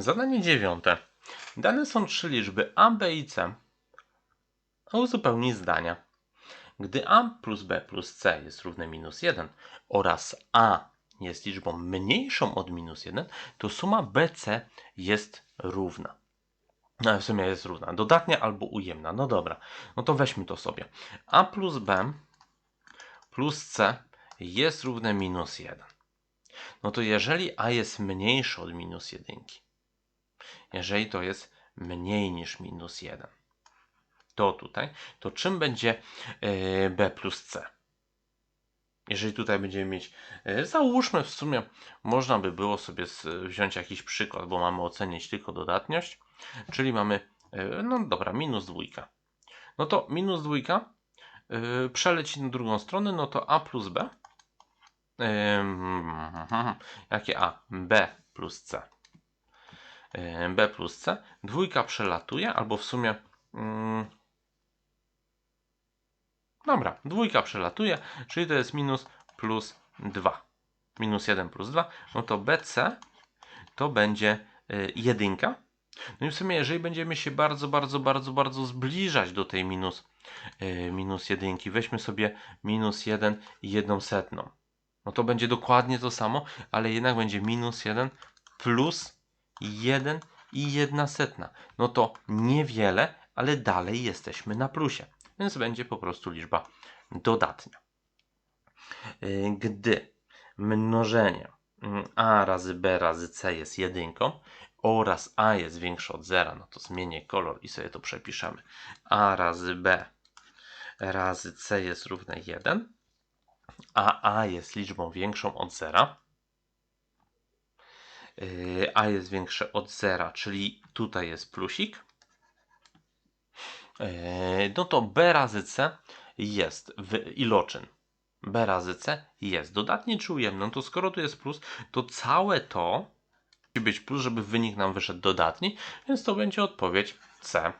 Zadanie dziewiąte. Dane są trzy liczby a, b i c. Uzupełnij zdania. Gdy a plus b plus c jest równe minus 1 oraz a jest liczbą mniejszą od minus 1, to suma bc jest równa. No, w sumie jest równa. Dodatnia albo ujemna. No dobra. No to weźmy to sobie. a plus b plus c jest równe minus 1. No to jeżeli a jest mniejsze od minus 1, jeżeli to jest mniej niż minus 1, to tutaj, to czym będzie e, b plus c? Jeżeli tutaj będziemy mieć, e, załóżmy w sumie, można by było sobie wziąć jakiś przykład, bo mamy ocenić tylko dodatność, czyli mamy, e, no dobra, minus dwójka. No to minus dwójka przeleci na drugą stronę, no to a plus b. Jakie a? b plus c. B plus c. Dwójka przelatuje, albo w sumie. ym, dobra, dwójka przelatuje, czyli to jest minus plus 2. Minus 1 plus 2, no to bc to będzie y, jedynka. No i w sumie, jeżeli będziemy się bardzo, bardzo, bardzo, bardzo zbliżać do tej minus, y, minus jedynki, weźmy sobie minus 1 i jedną setną. No to będzie dokładnie to samo, ale jednak będzie minus 1 plus 1 i 1 setna. No to niewiele, ale dalej jesteśmy na plusie. Więc będzie po prostu liczba dodatnia. Y, Gdy mnożenie mm, a razy b razy c jest jedynką oraz a jest większe od zera, no to zmienię kolor i sobie to przepiszemy. a razy b razy c jest równe 1, a a jest liczbą większą od zera, a jest większe od zera, czyli tutaj jest plusik, yy, no to b razy c jest w iloczyn. b razy c jest dodatnie czy ujemne. No to skoro tu jest plus, to całe to musi być plus, żeby wynik nam wyszedł dodatni, więc to będzie odpowiedź C.